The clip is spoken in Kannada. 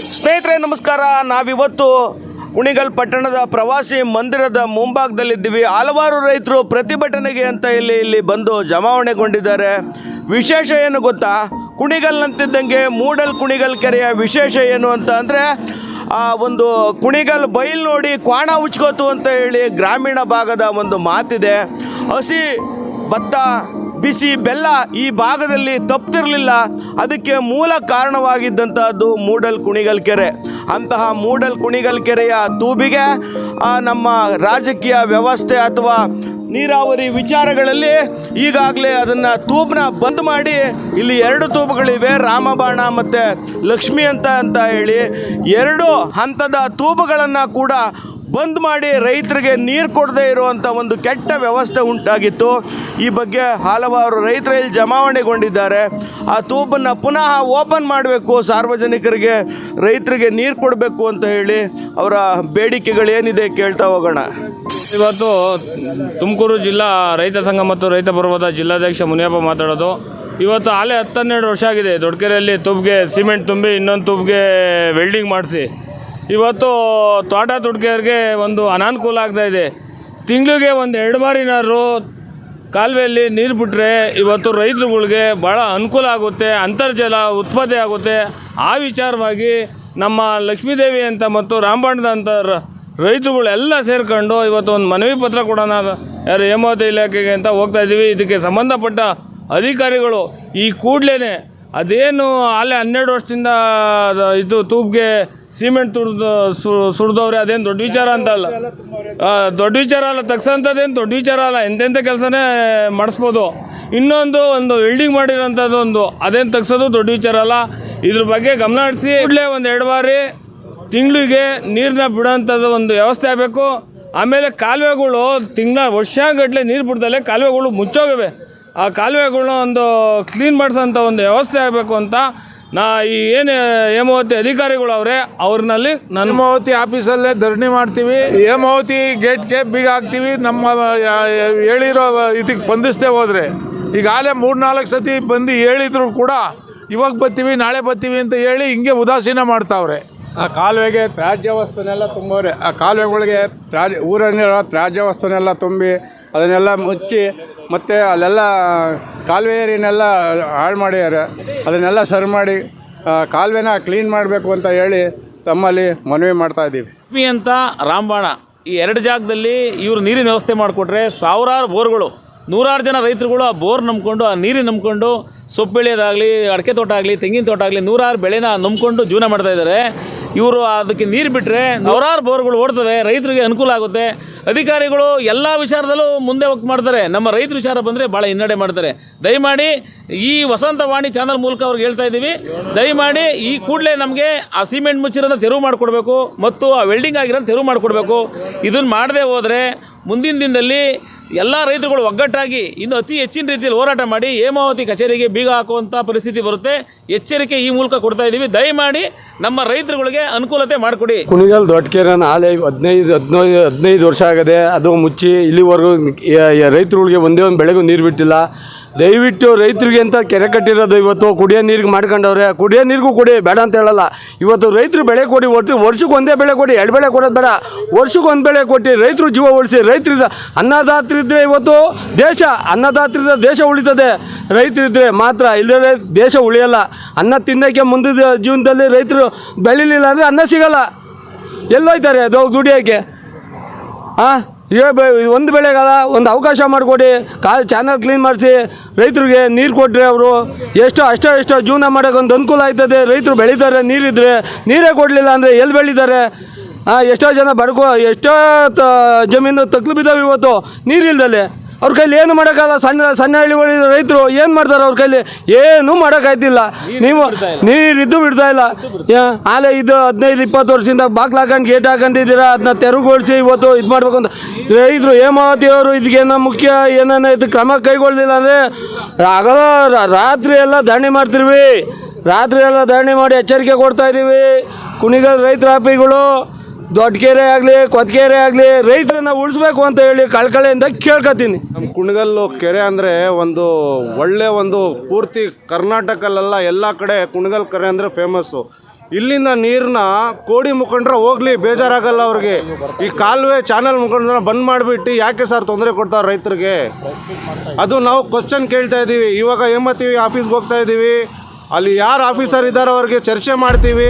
ಸ್ನೇಹಿತರೆ, ನಮಸ್ಕಾರ. ನಾವಿವತ್ತು ಕುಣಿಗಲ್ ಪಟ್ಟಣದ ಪ್ರವಾಸಿ ಮಂದಿರದ ಮುಂಭಾಗದಲ್ಲಿದ್ದೀವಿ. ಹಲವಾರು ರೈತರು ಪ್ರತಿಭಟನೆಗೆ ಅಂತ ಇಲ್ಲಿ ಇಲ್ಲಿ ಬಂದು ಜಮಾವಣೆಗೊಂಡಿದ್ದಾರೆ. ವಿಶೇಷ ಏನು ಗೊತ್ತಾ? ಕುಣಿಗಲ್ನಂತಿದ್ದಂಗೆ ಮೂಡಲ್ ಕುಣಿಗಲ್ ಕೆರೆಯ ವಿಶೇಷ ಏನು ಅಂತ ಅಂದರೆ, ಆ, ಒಂದು ಕುಣಿಗಲ್ ಬೈಲ್ ನೋಡಿ ಕ್ವಾಣ ಉಚ್ಕೋತು ಅಂತ ಹೇಳಿ ಗ್ರಾಮೀಣ ಭಾಗದ ಒಂದು ಮಾತಿದೆ. ಹಸಿ ಭತ್ತ ಬಿಸಿ ಬೆಲ್ಲ ಈ ಭಾಗದಲ್ಲಿ ತಪ್ತಿರಲಿಲ್ಲ. ಅದಕ್ಕೆ ಮೂಲ ಕಾರಣವಾಗಿದ್ದಂತಹದ್ದು ಮೂಡಲ್ ಕುಣಿಗಲ್ ಕೆರೆ. ಅಂತಹ ಮೂಡಲ್ ಕುಣಿಗಲ್ ಕೆರೆಯ ತೂಬಿಗೆ ನಮ್ಮ ರಾಜಕೀಯ ವ್ಯವಸ್ಥೆ ಅಥವಾ ನೀರಾವರಿ ವಿಚಾರಗಳಲ್ಲಿ ಈಗಾಗಲೇ ಅದನ್ನು ತೂಬನ್ನ ಬಂದ್ ಮಾಡಿ, ಇಲ್ಲಿ ಎರಡು ತೂಬುಗಳಿವೆ, ರಾಮಬಾಣ ಮತ್ತು ಲಕ್ಷ್ಮಿ ಅಂತ ಅಂತ ಹೇಳಿ ಎರಡು ಹಂತದ ತೂಬುಗಳನ್ನು ಕೂಡ ಬಂದ್ ಮಾಡಿ ರೈತರಿಗೆ ನೀರು ಕೊಡದೇ ಇರುವಂಥ ಒಂದು ಕೆಟ್ಟ ವ್ಯವಸ್ಥೆ ಉಂಟಾಗಿತ್ತು. ಈ ಬಗ್ಗೆ ಹಲವಾರು ರೈತರು ಇಲ್ಲಿ ಜಮಾವಣೆಗೊಂಡಿದ್ದಾರೆ. ಆ ತೂಬನ್ನು ಪುನಃ ಓಪನ್ ಮಾಡಬೇಕು ಸಾರ್ವಜನಿಕರಿಗೆ, ರೈತರಿಗೆ ನೀರು ಕೊಡಬೇಕು ಅಂತ ಹೇಳಿ ಅವರ ಬೇಡಿಕೆಗಳೇನಿದೆ ಕೇಳ್ತಾ ಹೋಗೋಣ. ಇವತ್ತು ತುಮಕೂರು ಜಿಲ್ಲಾ ರೈತ ಸಂಘ ಮತ್ತು ರೈತ ಪರ್ವದ ಜಿಲ್ಲಾಧ್ಯಕ್ಷ ಮುನಿಯಪ್ಪ ಮಾತಾಡೋದು. ಇವತ್ತು ಆಲೆ ಹತ್ತನ್ನೆರಡು ವರ್ಷ ಆಗಿದೆ. ದೊಡ್ಡಕೆರೆಯಲ್ಲಿ ತೂಬ್ಗೆ ಸಿಮೆಂಟ್ ತುಂಬಿ ಇನ್ನೊಂದು ತೂಬ್ಗೆ ವೆಲ್ಡಿಂಗ್ ಮಾಡಿಸಿ. ಇವತ್ತು ತೋಟ ತುಡ್ಕೆಯವ್ರಿಗೆ ಒಂದು ಅನಾನುಕೂಲ ಆಗ್ತಾ ಇದೆ. ತಿಂಗಳಿಗೆ ಒಂದು ಎರಡು ಮಾರಿನಾರು ಕಾಲುವೆಯಲ್ಲಿ ನೀರು ಬಿಟ್ಟರೆ ಇವತ್ತು ರೈತರುಗಳಿಗೆ ಭಾಳ ಅನುಕೂಲ ಆಗುತ್ತೆ, ಅಂತರ್ಜಲ ಉತ್ಪತ್ತಿ ಆಗುತ್ತೆ. ಆ ವಿಚಾರವಾಗಿ ನಮ್ಮ ಲಕ್ಷ್ಮೀದೇವಿ ಅಂತ ಮತ್ತು ರಾಮಬಣ್ಣದ ಅಂತ ರ- ರೈತರುಗಳೆಲ್ಲ ಸೇರಿಕೊಂಡು ಇವತ್ತು ಒಂದು ಮನವಿ ಪತ್ರ ಕೊಡೋಣ ಯಾರು ಹೇಮಾವತಿ ಇಲಾಖೆಗೆ ಅಂತ ಹೋಗ್ತಾ ಇದ್ದೀವಿ ಇದಕ್ಕೆ ಸಂಬಂಧಪಟ್ಟ ಅಧಿಕಾರಿಗಳು ಈ ಕೂಡಲೇ ಅದೇನು ಅಲ್ಲೇ ಹನ್ನೆರಡು ವರ್ಷದಿಂದ ಇದು ತೂಬ್ಗೆ ಸಿಮೆಂಟ್ ತುಡ್ದು ಸುಡ್ದವ್ರೆ, ಅದೇನು ದೊಡ್ಡ ವಿಚಾರ ಅಂತ ಅಲ್ಲ. ದೊಡ್ಡ ವಿಚಾರ ಅಲ್ಲ ತಗ್ಸೋಂಥದ್ದೇನು ದೊಡ್ಡ ವಿಚಾರ ಅಲ್ಲ ಎಂತೆಂಥ ಕೆಲಸನೇ ಮಾಡಿಸ್ಬೋದು. ಇನ್ನೊಂದು, ಒಂದು ವೆಲ್ಡಿಂಗ್ ಮಾಡಿರೋಂಥದ್ದು ಒಂದು, ಅದೇನು ತಗ್ಸೋದು ದೊಡ್ಡ ವಿಚಾರ ಅಲ್ಲ. ಇದ್ರ ಬಗ್ಗೆ ಗಮನ ಹರಿಸಿ, ಕೂಡಲೇ ಒಂದು ಎರಡು ಬಾರಿ ತಿಂಗಳಿಗೆ ನೀರನ್ನ ಬಿಡೋಂಥದ್ದು ಒಂದು ವ್ಯವಸ್ಥೆ ಆಗಬೇಕು. ಆಮೇಲೆ ಕಾಲುವೆಗಳು, ತಿಂಗಳ ವರ್ಷಗಟ್ಟಲೆ ನೀರು ಬಿಡ್ದಲೆ ಕಾಲುವೆಗಳು ಮುಚ್ಚೋಗಿವೆ. ಆ ಕಾಲುವೆಗಳನ್ನ ಒಂದು ಕ್ಲೀನ್ ಮಾಡಿಸೋಂಥ ಒಂದು ವ್ಯವಸ್ಥೆ ಆಗಬೇಕು ಅಂತ ನಾ ಈ ಏನು ಹೇಮಾವತಿ ಅಧಿಕಾರಿಗಳು ಅವರೇ ಅವ್ರನ್ನಲ್ಲಿ ನನ್ನ ಹೇಮಾವತಿ ಆಫೀಸಲ್ಲೇ ಧರಣಿ ಮಾಡ್ತೀವಿ. ಹೇಮಾವತಿ ಗೇಟ್ಗೆ ಬೀಗ ಹಾಕ್ತೀವಿ. ನಮ್ಮ ಹೇಳಿರೋ ಇದಕ್ಕೆ ಸ್ಪಂದಿಸದೆ ಹೋದರೆ ಈಗಾಗಲೇ ಮೂರ್ನಾಲ್ಕು ಸತಿ ಬಂದು ಹೇಳಿದ್ರು ಕೂಡ ಇವಾಗ ಬರ್ತೀವಿ ನಾಳೆ ಬರ್ತೀವಿ ಅಂತ ಹೇಳಿ ಹಿಂಗೆ ಉದಾಸೀನ ಮಾಡ್ತಾವ್ರೆ. ಆ ಕಾಲುವೆಗೆ ತ್ಯಾಜ್ಯ ವಸ್ತುನೆಲ್ಲ ತುಂಬವ್ರೆ ಆ ಕಾಲುವೆಗಳಿಗೆ ತ್ಯಾಜ್ಯ ಊರಲ್ಲಿರೋ ತ್ಯಾಜ್ಯ ವಸ್ತುನೆಲ್ಲ ತುಂಬಿ ಅದನ್ನೆಲ್ಲ ಮುಚ್ಚಿ ಮತ್ತು ಅಲ್ಲೆಲ್ಲ ಕಾಲುವೆ ಏರಿನೆಲ್ಲ ಹಾಳು ಮಾಡಿದ್ದಾರೆ ಅದನ್ನೆಲ್ಲ ಸರಿ ಮಾಡಿ ಕಾಲುವೆನ ಕ್ಲೀನ್ ಮಾಡಬೇಕು ಅಂತ ಹೇಳಿ ತಮ್ಮಲ್ಲಿ ಮನವಿ ಮಾಡ್ತಾ ಇದ್ದೀವಿ. ಪಿ ಅಂತ ರಾಮಬಾಣ, ಈ ಎರಡು ಜಾಗದಲ್ಲಿ ಇವರು ನೀರಿನ ವ್ಯವಸ್ಥೆ ಮಾಡಿಕೊಟ್ರೆ ಸಾವಿರಾರು ಬೋರ್ಗಳು, ನೂರಾರು ಜನ ರೈತರುಗಳು ಆ ಬೋರ್ ನಂಬ್ಕೊಂಡು, ಆ ನೀರಿನ ನಂಬ್ಕೊಂಡು ಸೊಪ್ಪು ಬೆಳೆಯೋದಾಗಲಿ ಅಡಿಕೆ ತೋಟ ಆಗಲಿ, ತೆಂಗಿನ ತೋಟ ಆಗಲಿ ನೂರಾರು ಬೆಳೆನ ನಂಬ್ಕೊಂಡು ಜೀವನ ಮಾಡ್ತಾ ಇದ್ದಾರೆ. ಇವರು ಅದಕ್ಕೆ ನೀರು ಬಿಟ್ಟರೆ ನೂರಾರು ಬೋರ್ಗಳು ಓಡ್ತವೆ ರೈತರಿಗೆ ಅನುಕೂಲ ಆಗುತ್ತೆ. ಅಧಿಕಾರಿಗಳು ಎಲ್ಲ ವಿಚಾರದಲ್ಲೂ ಮುಂದೆ ಹೋಗಿ ಮಾಡ್ತಾರೆ. ನಮ್ಮ ರೈತರ ವಿಚಾರ ಬಂದರೆ ಭಾಳ ಹಿನ್ನಡೆ ಮಾಡ್ತಾರೆ. ದಯಮಾಡಿ ಈ ವಸಂತವಾಣಿ ಚಾನಲ್ ಮೂಲಕ ಅವ್ರಿಗೆ ಹೇಳ್ತಾ ಇದ್ದೀವಿ. ದಯಮಾಡಿ ಈ ಕೂಡಲೇ ನಮಗೆ ಆ ಸಿಮೆಂಟ್ ಮುಚ್ಚಿರೋದ ತೆರವು ಮಾಡಿಕೊಡ್ಬೇಕು ಮತ್ತು ಆ ವೆಲ್ಡಿಂಗ್ ಆಗಿರೋದು ತೆರವು ಮಾಡಿಕೊಡ್ಬೇಕು. ಇದನ್ನು ಮಾಡದೆ ಹೋದರೆ ಮುಂದಿನ ದಿನದಲ್ಲಿ ಎಲ್ಲ ರೈತರುಗಳು ಒಗ್ಗಟ್ಟಾಗಿ ಇನ್ನು ಅತಿ ಹೆಚ್ಚಿನ ರೀತಿಯಲ್ಲಿ ಹೋರಾಟ ಮಾಡಿ ಹೇಮಾವತಿ ಕಚೇರಿಗೆ ಬೀಗ ಹಾಕುವಂಥ ಪರಿಸ್ಥಿತಿ ಬರುತ್ತೆ. ಎಚ್ಚರಿಕೆ ಈ ಮೂಲಕ ಕೊಡ್ತಾ ಇದ್ದೀವಿ ದಯಮಾಡಿ ನಮ್ಮ ರೈತರುಗಳಿಗೆ ಅನುಕೂಲತೆ ಮಾಡಿಕೊಡಿ. ಕುಣಿಗಲ್, ದೊಡ್ಡಕೆರೆನ ಆಲೆ ಹದಿನೈದು ಹದಿನೈದು ಹದಿನೈದು ವರ್ಷ ಆಗಿದೆ ಅದು ಮುಚ್ಚಿ ಇಲ್ಲಿವರೆಗೂ ರೈತರುಗಳಿಗೆ ಒಂದೇ ಒಂದು ಬೆಳೆಗೂ ನೀರು ಬಿಟ್ಟಿಲ್ಲ. ದಯವಿಟ್ಟು ರೈತರಿಗೆ ಅಂತ ಕೆರೆ ಕಟ್ಟಿರೋದು ಇವತ್ತು, ಕುಡಿಯೋ ನೀರಿಗೆ ಮಾಡ್ಕೊಂಡವ್ರೆ, ಕುಡಿಯೋ ನೀರಿಗೂ ಕೊಡಿ, ಬೇಡ ಅಂತ ಹೇಳಲ್ಲ. ಇವತ್ತು ರೈತರು ಬೆಳೆ ಕೊಡಿ, ಒಟ್ಟು ವರ್ಷಕ್ಕೆ ಒಂದೇ ಬೆಳೆ ಕೊಡಿ, ಎರಡು ಬೆಳೆ ಕೊಡೋದು ಬೇಡ. ವರ್ಷಕ್ಕೆ ಒಂದು ಬೆಳೆ ಕೊಟ್ಟು ರೈತರು ಜೀವ ಉಳಿಸಿ ರೈತರಿದ್ದ ಅನ್ನದಾತರಿದ್ದರೆ ಇವತ್ತು ದೇಶ ಅನ್ನದಾತರಿದ್ದ ದೇಶ ಉಳಿತದೆ. ರೈತರಿದ್ದರೆ ಮಾತ್ರ ಇಲ್ಲದೇ ದೇಶ ಉಳಿಯಲ್ಲ. ಅನ್ನ ತಿನ್ನೋಕ್ಕೆ ಮುಂದಿನ ಜೀವನದಲ್ಲಿ ರೈತರು ಬೆಳಿಲಿಲ್ಲ ಅಂದರೆ ಅನ್ನ ಸಿಗಲ್ಲ. ಎಲ್ಲೋಯ್ತಾರೆ ಅದು ದುಡಿಯೋಕ್ಕೆ ಹಾಂ ಒಂದು ಬೆಳೆಗಲ್ಲ ಒಂದು ಅವಕಾಶ ಮಾಡಿಕೊಡಿ ಕಾ ಚಾನಲ್ ಕ್ಲೀನ್ ಮಾಡಿಸಿ, ರೈತರಿಗೆ ನೀರು ಕೊಟ್ಟರೆ ಅವರು, ಎಷ್ಟೋ, ಅಷ್ಟೋ, ಎಷ್ಟೋ ಜೀವನ ಮಾಡೋಕೆ ಒಂದು ಅನುಕೂಲ ಆಯ್ತದೆ. ರೈತರು ಬೆಳೀತಾರೆ ನೀರಿದ್ರೆ ನೀರೇ ಕೊಡಲಿಲ್ಲ ಅಂದರೆ ಎಲ್ಲಿ ಬೆಳೀತಾರೆ? ಎಷ್ಟೋ ಜನ ಬಡ್ಕೋ ಎಷ್ಟೋ ತ, ಜಮೀನು ತಗ್ಲು ಬಿದ್ದಾವೆ ಇವತ್ತು ನೀರಿಲ್ದಲೆ ಅವ್ರ ಕೈಲಿ ಏನು ಮಾಡೋಕ್ಕಲ್ಲ ಸಣ್ಣ ಸಣ್ಣ ಹಳ್ಳಿ ರೈತರು ಏನು ಮಾಡ್ತಾರೆ ಅವ್ರ ಕೈಲಿ? ಏನೂ ಮಾಡೋಕ್ಕಾಯ್ತಿಲ್ಲ. ನೀವು ನೀರಿದ್ದು ಬಿಡ್ತಾ ಇಲ್ಲ. ಆಲೆ ಇದು ಹದಿನೈದು ಇಪ್ಪತ್ತು ವರ್ಷದಿಂದ ಬಾಗ್ಲು ಹಾಕೊಂಡು ಗೇಟ್ ಹಾಕೊಂಡಿದ್ದೀರಾ ಅದನ್ನ ತೆರವುಗೊಳಿಸಿ ಇವತ್ತು ಇದು ಮಾಡಬೇಕು ಅಂತ. ರೈತರು ಹೇಮಾವತಿ ಅವರು ಇದಕ್ಕೇನೋ ಮುಖ್ಯ ಏನೇನೋ ಇದು ಕ್ರಮ ಕೈಗೊಳ್ಳಲಿಲ್ಲ ಅಂದರೆ ಆಗಲ್ಲ ರಾತ್ರಿ ಎಲ್ಲ ಧರಣಿ ಮಾಡ್ತಿರ್ವಿ. ರಾತ್ರಿ ಎಲ್ಲ ಧರಣಿ ಮಾಡಿ ಎಚ್ಚರಿಕೆ ಕೊಡ್ತಾ ಇದ್ದೀವಿ ಕುಣಿಗಲ್ ರೈತರ ಆಪಿಗಳು ದೊಡ್ಡಕೆರೆ ಆಗಲಿ ಕೊತ್ಕೆರೆ ಆಗಲಿ, ರೈತರನ್ನ ಉಳಿಸ್ಬೇಕು ಅಂತ ಹೇಳಿ ಕಳ್ಕಳೆಯಿಂದ ಕೇಳ್ಕೊತೀನಿ ನಮ್ಮ ಕುಣಗಲ್ಲು ಕೆರೆ ಅಂದರೆ ಒಂದು ಒಳ್ಳೆ ಒಂದು ಪೂರ್ತಿ ಕರ್ನಾಟಕಲ್ಲೆಲ್ಲ ಎಲ್ಲ ಕಡೆ ಕುಣಗಲ್ ಕೆರೆ ಅಂದರೆ ಫೇಮಸ್ಸು ಇಲ್ಲಿಂದ ನೀರನ್ನ ಕೋಡಿ ಮುಖಂಡ್ರೆ ಹೋಗ್ಲಿ, ಬೇಜಾರಾಗಲ್ಲ ಅವ್ರಿಗೆ. ಈ ಕಾಲುವೆ ಚಾನಲ್ ಮುಖಂಡ್ರ ಬಂದ್ ಮಾಡಿಬಿಟ್ಟು ಯಾಕೆ ಸರ್ ತೊಂದರೆ ಕೊಡ್ತಾರೆ ರೈತರಿಗೆ? ಅದು ನಾವು ಕ್ವಶನ್ ಕೇಳ್ತಾ ಇದ್ದೀವಿ. ಇವಾಗ ಏಮತ್ತೀವಿ ಆಫೀಸ್ಗೆ ಹೋಗ್ತಾ ಇದ್ದೀವಿ. ಅಲ್ಲಿ ಯಾರು ಆಫೀಸರ್ ಇದ್ದಾರೋ ಅವ್ರಿಗೆ ಚರ್ಚೆ ಮಾಡ್ತೀವಿ.